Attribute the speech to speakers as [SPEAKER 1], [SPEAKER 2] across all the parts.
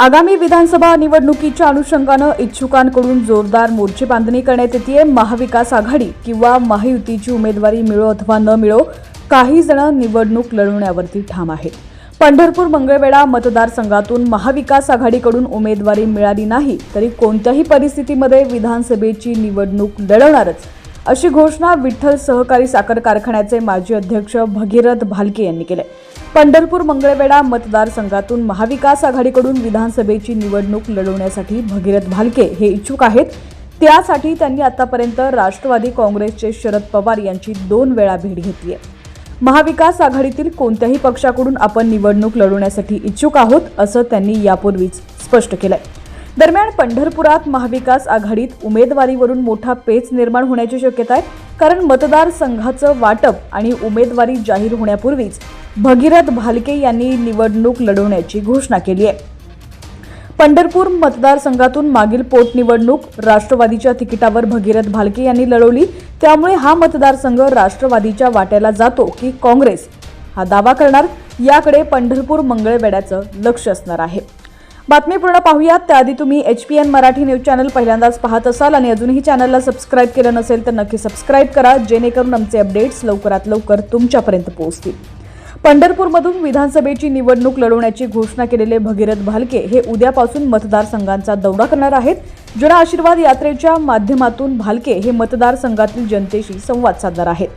[SPEAKER 1] आगामी विधानसभा निवडणुकीच्या अनुषंगानं इच्छुकांकडून जोरदार मोर्चे बांधणी करण्यात येते महाविकास आघाडी किंवा महायुतीची उमेदवारी मिळो अथवा न मिळो काही जण निवडणूक लढवण्यावरती ठाम आहेत. पंढरपूर मंगळवेढा मतदारसंघातून महाविकास आघाडीकडून उमेदवारी मिळाली नाही तरी कोणत्याही परिस्थितीमध्ये विधानसभेची निवडणूक लढवणारच अशी घोषणा विठ्ठल सहकारी साखर कारखान्याचे माजी अध्यक्ष भगीरथ भालके यांनी केले. पंढरपूर मंगळवेढा मतदारसंघातून महाविकास आघाडीकडून विधानसभेची निवडणूक लढवण्यासाठी भगीरथ भालके हे इच्छुक आहेत. त्यासाठी त्यांनी आतापर्यंत राष्ट्रवादी काँग्रेसचे शरद पवार यांची दोन वेळा भेट घेतली आहे महाविकास आघाडीतील कोणत्याही पक्षाकडून आपण निवडणूक लढवण्यासाठी इच्छुक आहोत असं त्यांनी यापूर्वीच स्पष्ट केलंय. दरम्यान पंढरपुरात महाविकास आघाडीत उमेदवारीवरून मोठा पेच निर्माण होण्याची शक्यता आहे कारण मतदारसंघाचं वाटप आणि उमेदवारी जाहीर होण्यापूर्वीच भगीरथ भालके यांनी निवडणूक लढवण्याची घोषणा केली आहे. पंढरपूर मतदारसंघातून मागील पोटनिवडणूक राष्ट्रवादीच्या तिकिटावर भगीरथ भालके यांनी लढवली. त्यामुळे हा मतदारसंघ राष्ट्रवादीच्या वाट्याला जातो की काँग्रेस? हा दावा करणार. याकडे पंढरपूर मंगळवेड्याचं लक्ष असणार आहे. बातमी पूर्ण पाहूयात. त्याआधी तुम्ही H P N Marathi news channel पहिल्यांदाच पाहत असाल आणि अजूनही चॅनलला सबस्क्राईब केलं नसेल तर नक्की सबस्क्राईब करा जेणेकरून आमचे अपडेट्स लवकरात लवकर तुमच्यापर्यंत पोहोचतील. पंढरपूरमधून विधानसभेची निवडणूक लढवण्याची घोषणा केलेले भगीरथ भालके हे उद्यापासून मतदारसंघांचा दौरा करणार आहेत. जन आशीर्वाद यात्रेच्या माध्यमातून भालके हे मतदारसंघातील जनतेशी संवाद साधणार आहेत.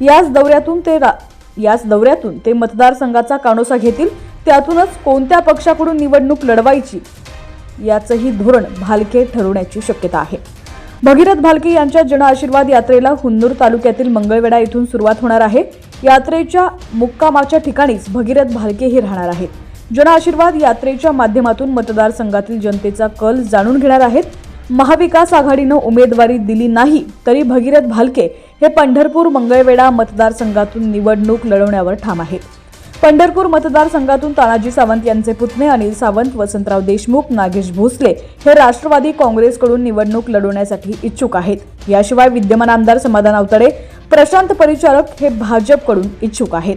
[SPEAKER 1] याच दौऱ्यातून ते रा- याच दौऱ्यातून ते मतदारसंघाचा कानोसा घेतील. त्यातूनच कोणत्या पक्षाकडून निवडणूक लढवायची याचंही धोरण भालके ठरवण्याची शक्यता आहे. भगीरथ भालके यांच्या जन आशीर्वाद यात्रेला हुन्नूर तालुक्यातील मंगळवेढा इथून सुरुवात होणार आहे. यात्रेच्या मुक्कामाच्या ठिकाणीच भगीरथ भालके हे राहणार आहेत. जन आशीर्वाद यात्रेच्या माध्यमातून मतदारसंघातील जनतेचा कल जाणून घेणार आहेत. महाविकास आघाडीनं उमेदवारी दिली नाही तरी भगीरथ भालके हे पंढरपूर मंगळवेढा मतदारसंघातून निवडणूक लढवण्यावर ठाम आहेत. पंढरपूर मतदारसंघातून तानाजी सावंत यांचे पुतणे अनिल सावंत वसंतराव देशमुख नागेश भोसले हे राष्ट्रवादी काँग्रेसकडून निवडणूक लढवण्यासाठी इच्छुक आहेत. याशिवाय विद्यमान आमदार समाधान अवतडे प्रशांत परिचारक हे भाजपकडून इच्छुक आहेत.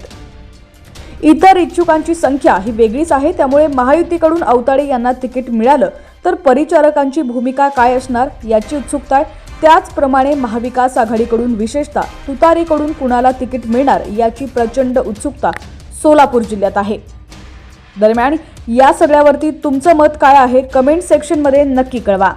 [SPEAKER 1] इतर इच्छुकांची संख्या ही वेगळीच आहे त्यामुळे महायुतीकडून अवताडे यांना तिकीट मिळालं तर परिचारकांची भूमिका काय असणार याची उत्सुकता आहे. त्याचप्रमाणे महाविकास आघाडीकडून विशेषतः तुतारीकडून कुणाला तिकीट मिळणार याची प्रचंड उत्सुकता सोलापूर जिल्ह्यात आहे. दरम्यान या सगळ्यावरती तुमचं मत काय आहे? कमेंट सेक्शनमध्ये नक्की कळवा.